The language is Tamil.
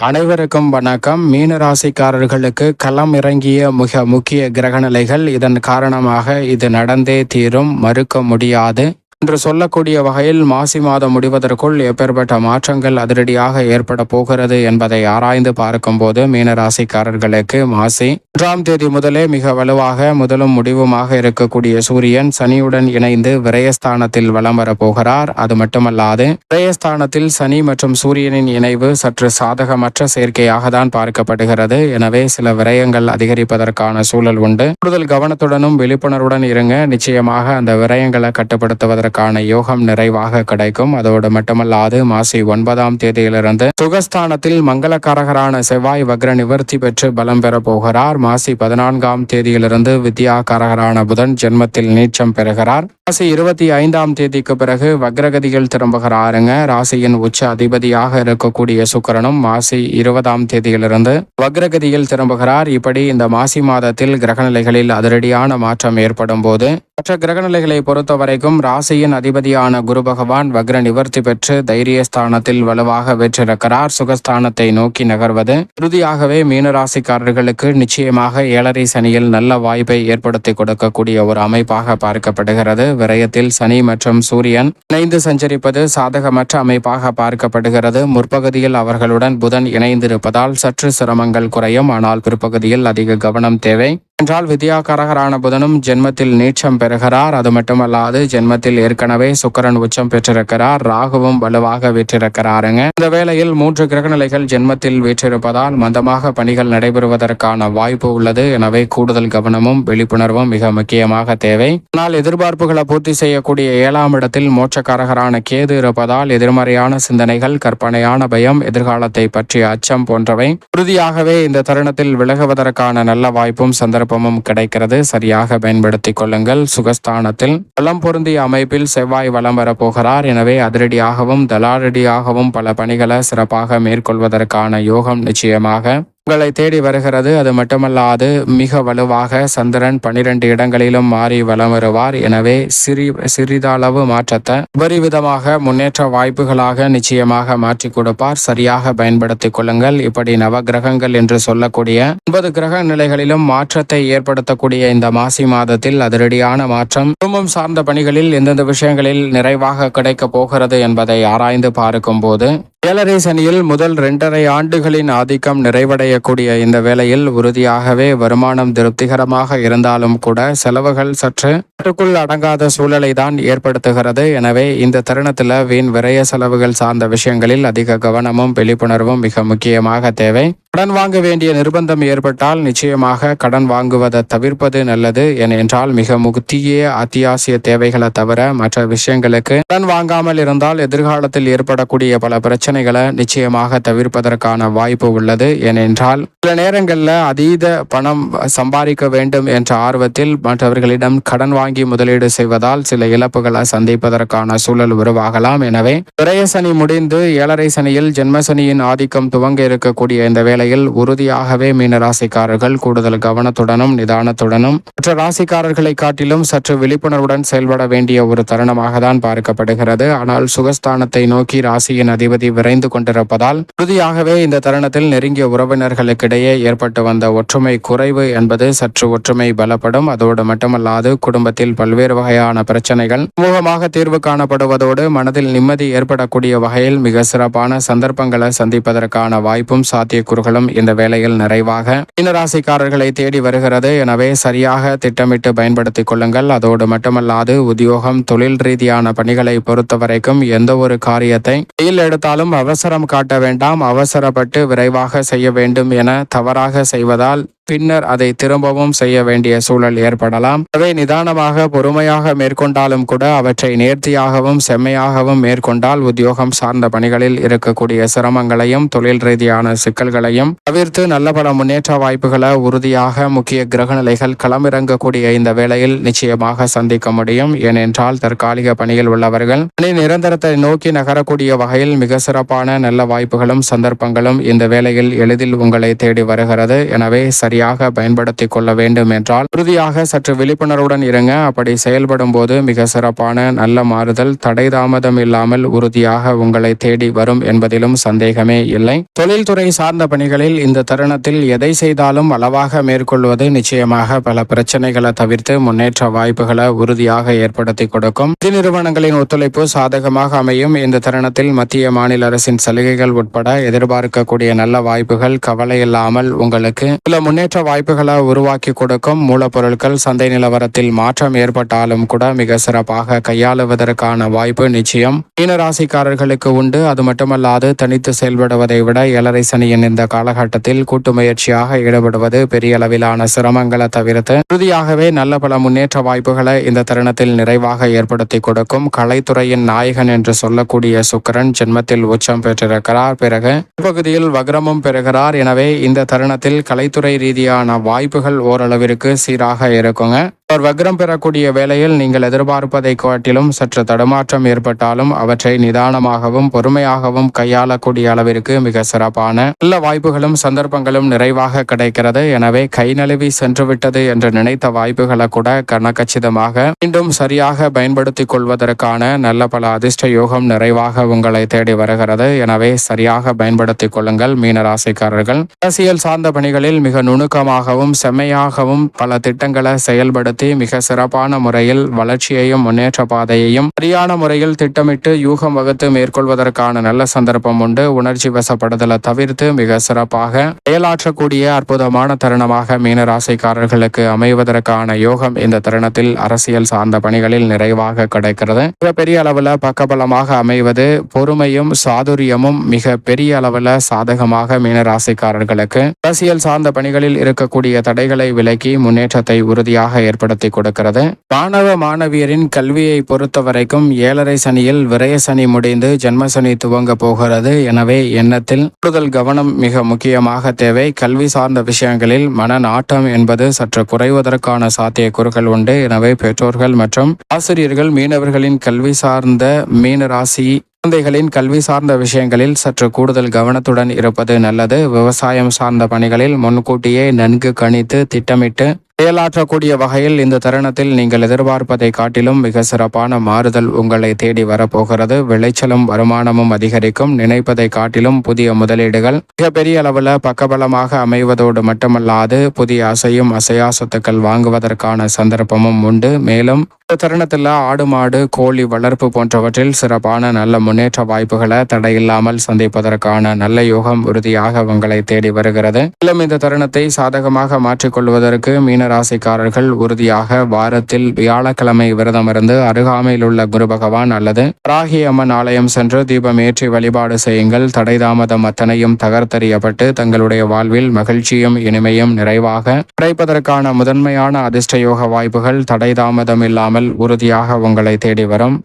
அனைவருக்கும் வணக்கம். மீன ராசிக்காரர்களுக்கு களம் இறங்கிய மிக முக்கிய கிரகநிலைகள் இதன் காரணமாக இது நடந்தே தீரும். மறுக்க முடியாது. என்று சொல்லக்கூடிய வகையில் மாசி மாதம் முடிவதற்குள் எப்பேற்பட்ட மாற்றங்கள் அதிரடியாக ஏற்பட போகிறது என்பதை ஆராய்ந்து பார்க்கும்போது மீனராசிக்காரர்களுக்கு மாசி ஒன்றாம் தேதி முதலே மிக வலுவாக முதலும் முடிவுமாக இருக்கக்கூடிய சூரியன் சனியுடன் இணைந்து விரயஸ்தானத்தில் வலம் வரப்போகிறார் அது மட்டுமல்லாது விரயஸ்தானத்தில் சனி மற்றும் சூரியனின் இணைவு சற்று சாதகமற்ற சேர்க்கையாக தான் பார்க்கப்படுகிறது. எனவே சில விரயங்கள் அதிகரிப்பதற்கான சூழல் உண்டு. கூடுதல் கவனத்துடனும் விழிப்புணர்வுடன் இருங்க. நிச்சயமாக அந்த விரயங்களை கட்டுப்படுத்துவதற்கு உங்களுக்கான யோகம் நிறைவாக கிடைக்கும். அதோடு மட்டுமல்லாது மாசி ஒன்பதாம் தேதியிலிருந்து சுகஸ்தானத்தில் மங்களகாரகரான செவ்வாய் வக்ர நிவர்த்தி பெற்று பலம் பெற போகிறார். மாசி பதினான்காம் தேதியிலிருந்து வித்யாகாரகரான புதன் ஜென்மத்தில் நீச்சம் பெறுகிறார். ராசி இருபத்தி ஐந்தாம் தேதிக்கு பிறகு வக்ரகதியில் திரும்புகிறாருங்க. ராசியின் உச்ச அதிபதியாக இருக்கக்கூடிய சுக்கரனும் மாசி இருபதாம் தேதியிலிருந்து வக்ரகதியில் திரும்புகிறார். இப்படி இந்த மாசி மாதத்தில் கிரகநிலைகளில் அதிரடியான மாற்றம் ஏற்படும் போது மற்ற கிரகநிலைகளை பொறுத்த வரைக்கும் ராசியின் அதிபதியான குரு பகவான் வக்ர நிவர்த்தி பெற்று தைரியஸ்தானத்தில் வலுவாக வெற்றிருக்கிறார். சுகஸ்தானத்தை நோக்கி நகர்வது இறுதியாகவே மீனராசிக்காரர்களுக்கு நிச்சயமாக ஏழரை சனியில் நல்ல வாய்ப்பை ஏற்படுத்தி கொடுக்கக்கூடிய ஒரு அமைப்பாக பார்க்கப்படுகிறது. விரயத்தில் சனி மற்றும் சூரியன் இணைந்து சஞ்சரிப்பது சாதகமற்ற அமைப்பாக பார்க்கப்படுகிறது. முற்பகுதியில் அவர்களுடன் புதன் இணைந்திருப்பதால் சற்று சிரமங்கள் குறையும். ஆனால் பிற்பகுதியில் அதிக கவனம் தேவை. என்றால் வித்யாகரகரான புதனும் ஜென்மத்தில் நீச்சம் பெறுகிறார். அது மட்டுமல்லாது ஜென்மத்தில் ஏற்கனவே சுக்கரன் உச்சம் பெற்றிருக்கிறார். ராகுவும் வலுவாக வீற்றிருக்கிறாருங்க. இந்த வேளையில் மூன்று கிரகநிலைகள் ஜென்மத்தில் வீற்றிருப்பதால் மந்தமாக பணிகள் நடைபெறுவதற்கான வாய்ப்பு உள்ளது. எனவே கூடுதல் கவனமும் விழிப்புணர்வும் மிக முக்கியமாக தேவை. ஆனால் எதிர்பார்ப்புகளை பூர்த்தி செய்யக்கூடிய ஏழாம் இடத்தில் மோட்சக்காரகரான கேது இருப்பதால் எதிர்மறையான சிந்தனைகள் கற்பனையான பயம் எதிர்காலத்தை பற்றிய அச்சம் போன்றவை உறுதியாகவே இந்த தருணத்தில் விலகுவதற்கான நல்ல வாய்ப்பும் சந்தர்ப்பமும் கிடைக்கிறது. சரியாக பயன்படுத்திக் கொள்ளுங்கள். சுகஸ்தானத்தில் பலம் பொருந்திய அமைப்பில் செவ்வாய் வலம் வரப்போகிறார். எனவே அதிரடியாகவும் தலாரடியாகவும் பல பணிகளை சிறப்பாக மேற்கொள்வதற்கான யோகம் நிச்சயமாக உங்களை தேடி வருகிறது. அது மட்டுமல்லாது மிக வலுவாக சந்திரன் பனிரெண்டு இடங்களிலும் மாறி வலம் வருவார். எனவே சிறி சிறிதளவு மாற்றத்தை உபரிவிதமாக முன்னேற்ற வாய்ப்புகளாக நிச்சயமாக மாற்றி கொடுப்பார். சரியாக பயன்படுத்திக் கொள்ளுங்கள். இப்படி நவகிரகங்கள் என்று சொல்லக்கூடிய ஒன்பது கிரக நிலைகளிலும் மாற்றத்தை ஏற்படுத்தக்கூடிய இந்த மாசி மாதத்தில் அதிரடியான மாற்றம் குடும்பம் சார்ந்த பணிகளில் எந்தெந்த விஷயங்களில் நிறைவாக கிடைக்கப் போகிறது என்பதை ஆராய்ந்து பார்க்கும் போது ஏழரை சனியில் முதல் இரண்டரை ஆண்டுகளின் ஆதிக்கம் நிறைவடையக்கூடிய இந்த வேளையில் உறுதியாகவே வருமானம் திருப்திகரமாக இருந்தாலும் கூட செலவுகள் சற்று கட்டுக்குள் அடங்காத சூழலை தான் ஏற்படுத்துகிறது. எனவே இந்த தருணத்தில் வீண் விரய செலவுகள் சார்ந்த விஷயங்களில் அதிக கவனமும் விழிப்புணர்வும் மிக முக்கியமாக தேவை. கடன் வாங்க வேண்டிய நிர்பந்தம் ஏற்பட்டால் நிச்சயமாக கடன் வாங்குவதை தவிர்ப்பது நல்லது. ஏனென்றால் மிக முக்கிய அத்தியாவசிய தேவைகளை தவிர மற்ற விஷயங்களுக்கு கடன் வாங்காமல் இருந்தால் எதிர்காலத்தில் ஏற்படக்கூடிய பல பிரச்சனைகளை நிச்சயமாக தவிர்ப்பதற்கான வாய்ப்பு உள்ளது. ஏனென்றால் சில நேரங்களில் அதீத பணம் சம்பாதிக்க வேண்டும் என்ற ஆர்வத்தில் மற்றவர்களிடம் கடன் வாங்கி முதலீடு செய்வதால் சில இழப்புகளை சந்திப்பதற்கான சூழல் உருவாகலாம். எனவே விரய முடிந்து ஏழரை சனியில் ஜென்மசனியின் ஆதிக்கம் துவங்க இருக்கக்கூடிய இந்த நிலையில் உறுதியாகவே மீனராசிக்காரர்கள் கூடுதல் கவனத்துடனும் நிதானத்துடனும் மற்ற ராசிக்காரர்களை காட்டிலும் சற்று விழிப்புணர்வுடன் செயல்பட வேண்டிய ஒரு தருணமாக தான் பார்க்கப்படுகிறது. ஆனால் சுகஸ்தானத்தை நோக்கி ராசியின் அதிபதி விரைந்து கொண்டிருப்பதால் உறுதியாகவே இந்த தருணத்தில் நெருங்கிய உறவினர்களுக்கிடையே ஏற்பட்டு வந்த ஒற்றுமை குறைவு என்பது சற்று ஒற்றுமை பலப்படும். அதோடு மட்டுமல்லாது குடும்பத்தில் பல்வேறு வகையான பிரச்சனைகள் சமூகமாக தீர்வு காணப்படுவதோடு மனதில் நிம்மதி ஏற்படக்கூடிய வகையில் மிக சிறப்பான சந்தர்ப்பங்களை சந்திப்பதற்கான வாய்ப்பும் சாத்தியக்கூறுகள் சாத்தியக்கூறுகளும் இந்த வேளையில் நிறைவாக மீனராசிக்காரர்களை தேடி வருகிறது. எனவே சரியாக திட்டமிட்டு பயன்படுத்திக் கொள்ளுங்கள். அதோடு மட்டுமல்லாது உத்தியோகம் தொழில் ரீதியான பணிகளை பொறுத்தவரைக்கும் எந்த ஒரு காரியத்தை கையில் எடுத்தாலும் அவசரம் காட்ட வேண்டாம். அவசரப்பட்டு விரைவாக செய்ய வேண்டும் என தவறாக செய்வதால் பின்னர் அதை திரும்பவும் செய்ய வேண்டிய சூழல் ஏற்படலாம். அதை நிதானமாக பொறுமையாக மேற்கொண்டாலும் கூட அவற்றை நேர்த்தியாகவும் செம்மையாகவும் மேற்கொண்டால் உத்தியோகம் சார்ந்த பணிகளில் இருக்கக்கூடிய சிரமங்களையும் தொழில் ரீதியான சிக்கல்களையும் செய்யும் தவிர்த்து நல்ல பல முன்னேற்ற வாய்ப்புகளை உறுதியாக முக்கிய கிரகநிலைகள் களமிறங்கக்கூடிய இந்த வேளையில் நிச்சயமாக சந்திக்க முடியும். ஏனென்றால் தற்காலிக பணியில் உள்ளவர்கள் பணி நிரந்தரத்தை நோக்கி நகரக்கூடிய வகையில் மிக சிறப்பான நல்ல வாய்ப்புகளும் சந்தர்ப்பங்களும் இந்த வேளையில் எளிதில் உங்களை தேடி வருகிறது. எனவே சரியாக பயன்படுத்திக் கொள்ள வேண்டும் என்றால் உறுதியாக சற்று விழிப்புணர்வுடன் இருங்க. அப்படி செயல்படும் போது மிக சிறப்பான நல்ல மாறுதல் தடை தாமதம் இல்லாமல் உறுதியாக உங்களை தேடி வரும் என்பதிலும் சந்தேகமே இல்லை. தொழில்துறை சார்ந்த பணிகளில் இந்த தருணத்தில் எதை செய்தாலும் அளவாக மேற்கொள்வது நிச்சயமாக பல பிரச்சனைகளை தவிர்த்து முன்னேற்ற வாய்ப்புகளை உறுதியாக ஏற்படுத்தி கொடுக்கும். நிதி நிறுவனங்களின் ஒத்துழைப்பு சாதகமாக அமையும். இந்த தருணத்தில் மத்திய மாநில அரசின் சலுகைகள் உட்பட எதிர்பார்க்கக்கூடிய நல்ல வாய்ப்புகள் கவலை இல்லாமல் உங்களுக்கு சில முன்னேற்ற வாய்ப்புகளை உருவாக்கி கொடுக்கும். மூலப்பொருட்கள் சந்தை நிலவரத்தில் மாற்றம் ஏற்பட்டாலும் கூட மிக சிறப்பாக கையாளுவதற்கான வாய்ப்பு நிச்சயம். மீனராசிக்காரர்களுக்கு உண்டு. அது மட்டுமல்லாது தனித்து செயல்படுவதை விட ஏழரை சனியின் இந்த காலகட்டத்தில் கூட்டு முயற்சியாக ஈடுபடுவது பெரிய அளவிலான சிரமங்களை தவிர்த்து உறுதியாகவே நல்ல பல முன்னேற்ற வாய்ப்புகளை இந்த தருணத்தில் நிறைவாக ஏற்படுத்தி கொடுக்கும் கலைத்துறையின் நாயகன் என்று சொல்லக்கூடிய சுக்கிரன் ஜென்மத்தில் உச்சம் பெற்றிருக்கிறார். பிறகு பகுதியில் வக்ரமும் பெறுகிறார். எனவே இந்த தருணத்தில் கலைத்துறை ரீதியான வாய்ப்புகள் ஓரளவிற்கு சீராக இருக்குங்க. அவர் வக்ரம் பெறக்கூடிய வேளையில் நீங்கள் எதிர்பார்ப்பதை காட்டிலும் சற்று தடுமாற்றம் ஏற்பட்டாலும் அவற்றை நிதானமாகவும் பொறுமையாகவும் கையாளக்கூடிய அளவிற்கு மிக சிறப்பான நல்ல வாய்ப்புகளும் சந்தர்ப்பங்களும் நிறைவாக கிடைக்கிறது. எனவே கை நழுவி சென்றுவிட்டது என்று நினைத்த வாய்ப்புகளை கூட கனகச்சிதமாக மீண்டும் சரியாக பயன்படுத்திக் கொள்வதற்கான நல்ல பல அதிர்ஷ்ட யோகம் நிறைவாக உங்களை தேடி வருகிறது. எனவே சரியாக பயன்படுத்திக் கொள்ளுங்கள் மீனராசிக்காரர்கள். அரசியல் சார்ந்த பணிகளில் மிக நுணுக்கமாகவும் செம்மையாகவும் பல திட்டங்களை செயல்படுத்தி மிக சிறப்பான முறையில் வளர்ச்சியையும் முன்னேற்ற பாதையையும் சரியான முறையில் திட்டமிட்டு யூகம் வகுத்து மேற்கொள்வதற்கான நல்ல சந்தர்ப்பம் உண்டு. உணர்ச்சி வசப்படுதலை தவிர்த்து மிக சிறப்பாக செயலாற்றக்கூடிய அற்புதமான தருணமாக மீனராசிக்காரர்களுக்கு அமைவதற்கான யோகம் இந்த தருணத்தில் அரசியல் சார்ந்த பணிகளில் நிறைவாக கிடைக்கிறது. மிகப்பெரிய அளவில் பக்கபலமாக அமைவது பொறுமையும் சாதுரியமும் மிக பெரிய அளவில் சாதகமாக மீனராசிக்காரர்களுக்கு அரசியல் சார்ந்த பணிகளில் இருக்கக்கூடிய தடைகளை விலக்கி முன்னேற்றத்தை உறுதியாக ஏற்படுத்தி கொடுக்கிறது. மாணவ மாணவியரின் கல்வியை பொறுத்த வரைக்கும் ஏழரை சனியில் விரய சனி முடிந்து ஜென்ம சனி துவங்க போகிறது. எனவே எண்ணத்தில் கூடுதல் கவனம் மிக முக்கியமாக தேவை. கல்வி சார்ந்த விஷயங்களில் மன நாட்டம் என்பது சற்று குறைவதற்கான சாத்தியக்கூறுகள் உண்டு. எனவே பெற்றோர்கள் மற்றும் ஆசிரியர்கள் மீனவர்களின் கல்வி சார்ந்த மீன ராசி குழந்தைகளின் கல்வி சார்ந்த விஷயங்களில் சற்று கூடுதல் கவனத்துடன் இருப்பது நல்லது. விவசாயம் சார்ந்த பணிகளில் முன்கூட்டியே நன்கு கணித்து திட்டமிட்டு செயலாற்றக்கூடிய வகையில் இந்த தருணத்தில் நீங்கள் எதிர்பார்ப்பதை காட்டிலும் மிக சிறப்பான மாறுதல் உங்களை தேடி வரப்போகிறது. விளைச்சலும் வருமானமும் அதிகரிக்கும். நினைப்பதை காட்டிலும் புதிய முதலீடுகள் மிகப்பெரிய அளவில் பக்கபலமாக அமைவதோடு மட்டுமல்லாது புதிய அசையும் அசையா சொத்துக்கள் வாங்குவதற்கான சந்தர்ப்பமும் உண்டு. மேலும் இந்த தருணத்தில் ஆடு மாடு கோழி வளர்ப்பு போன்றவற்றில் சிறப்பான நல்ல முன்னேற்ற வாய்ப்புகளை தடையில்லாமல் சந்திப்பதற்கான நல்ல யோகம் உறுதியாக உங்களை தேடி வருகிறது. மேலும் இந்த தருணத்தை சாதகமாக மாற்றிக்கொள்வதற்கு மீனராசிக்காரர்கள் உறுதியாக வாரத்தில் வியாழக்கிழமை விரதமிருந்து அருகாமையில் உள்ள குரு பகவான் அல்லது ராகி அம்மன் ஆலயம் சென்று தீபம் ஏற்றி வழிபாடு செய்யுங்கள். தடை தாமதம் அத்தனையும் தகர்த்தறியப்பட்டு தங்களுடைய வாழ்வில் மகிழ்ச்சியும் இனிமையும் நிறைவாக கிடைப்பதற்கான முதன்மையான அதிர்ஷ்ட யோக வாய்ப்புகள் தடை தாமதம் இல்லாமல் உறுதியாக உங்களை தேடி வரும்.